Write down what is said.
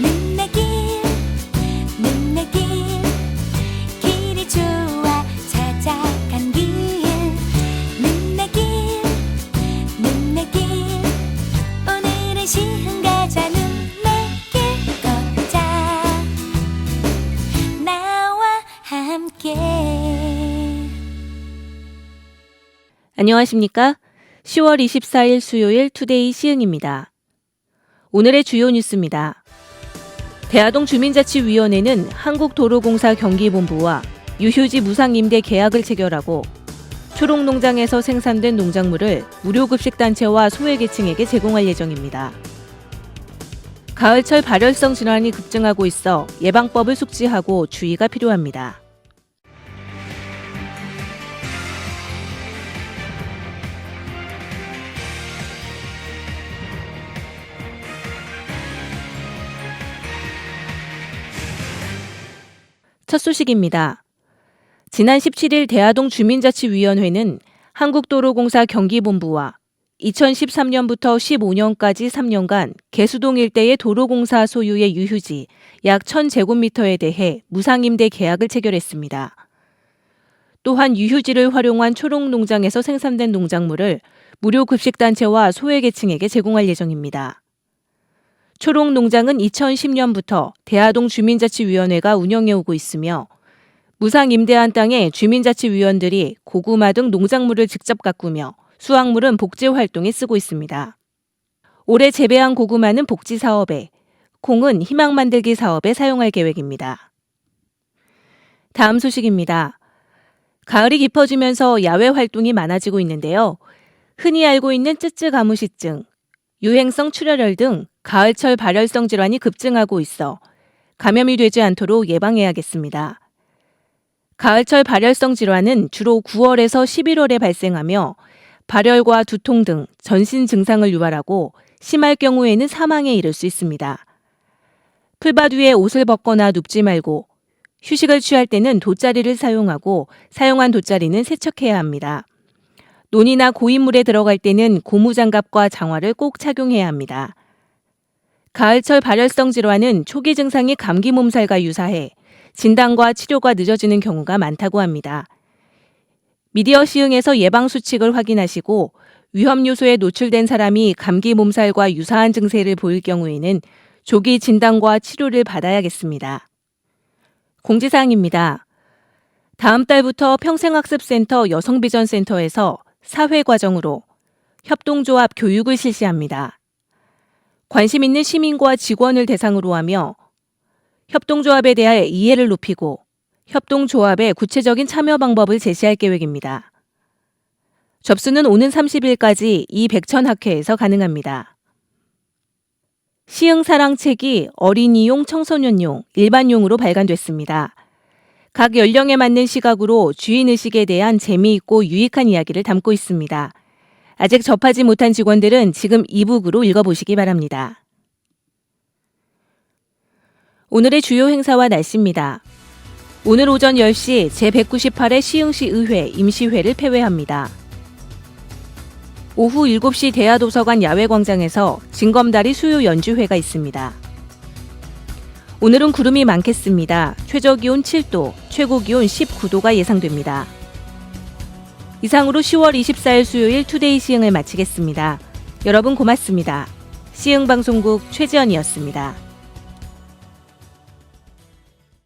눈내길 눈내길. 길이 좋아 안녕하십니까? 10월 24일 수요일 투데이 시흥입니다. 오늘의 주요 뉴스입니다. 대하동 주민자치위원회는 한국도로공사 경기본부와 유휴지 무상임대 계약을 체결하고 초록농장에서 생산된 농작물을 무료급식단체와 소외계층에게 제공할 예정입니다. 가을철 발열성 질환이 급증하고 있어 예방법을 숙지하고 주의가 필요합니다. 첫 소식입니다. 지난 17일 대하동 주민자치위원회는 한국도로공사 경기본부와 2013년부터 15년까지 3년간 개수동 일대의 도로공사 소유의 유휴지 약 1000제곱미터에 대해 무상임대 계약을 체결했습니다. 또한 유휴지를 활용한 초록농장에서 생산된 농작물을 무료 급식단체와 소외계층에게 제공할 예정입니다. 초록 농장은 2010년부터 대하동 주민자치위원회가 운영해 오고 있으며 무상 임대한 땅에 주민자치위원들이 고구마 등 농작물을 직접 가꾸며 수확물은 복지 활동에 쓰고 있습니다. 올해 재배한 고구마는 복지 사업에, 콩은 희망 만들기 사업에 사용할 계획입니다. 다음 소식입니다. 가을이 깊어지면서 야외 활동이 많아지고 있는데요. 흔히 알고 있는 쯔쯔 가무시증, 유행성 출혈열 등 가을철 발열성 질환이 급증하고 있어 감염이 되지 않도록 예방해야겠습니다. 가을철 발열성 질환은 주로 9월에서 11월에 발생하며 발열과 두통 등 전신 증상을 유발하고 심할 경우에는 사망에 이를 수 있습니다. 풀밭 위에 옷을 벗거나 눕지 말고 휴식을 취할 때는 돗자리를 사용하고 사용한 돗자리는 세척해야 합니다. 논이나 고인물에 들어갈 때는 고무장갑과 장화를 꼭 착용해야 합니다. 가을철 발열성 질환은 초기 증상이 감기 몸살과 유사해 진단과 치료가 늦어지는 경우가 많다고 합니다. 미디어 시흥에서 예방 수칙을 확인하시고 위험 요소에 노출된 사람이 감기 몸살과 유사한 증세를 보일 경우에는 조기 진단과 치료를 받아야겠습니다. 공지사항입니다. 다음 달부터 평생학습센터 여성비전센터에서 사회과정으로 협동조합 교육을 실시합니다. 관심 있는 시민과 직원을 대상으로 하며 협동조합에 대해 이해를 높이고 협동조합의 구체적인 참여 방법을 제시할 계획입니다. 접수는 오는 30일까지 이 백천학회에서 가능합니다. 시흥사랑책이 어린이용, 청소년용, 일반용으로 발간됐습니다. 각 연령에 맞는 시각으로 주인의식에 대한 재미있고 유익한 이야기를 담고 있습니다. 아직 접하지 못한 직원들은 지금 이북으로 읽어보시기 바랍니다. 오늘의 주요 행사와 날씨입니다. 오늘 오전 10시 제198회 시흥시 의회 임시회를 폐회합니다. 오후 7시 대하도서관 야외광장에서 진검다리 수요 연주회가 있습니다. 오늘은 구름이 많겠습니다. 최저 기온 7도, 최고 기온 19도가 예상됩니다. 이상으로 10월 24일 수요일 투데이 시흥을 마치겠습니다. 여러분 고맙습니다. 시흥방송국 최지연이었습니다.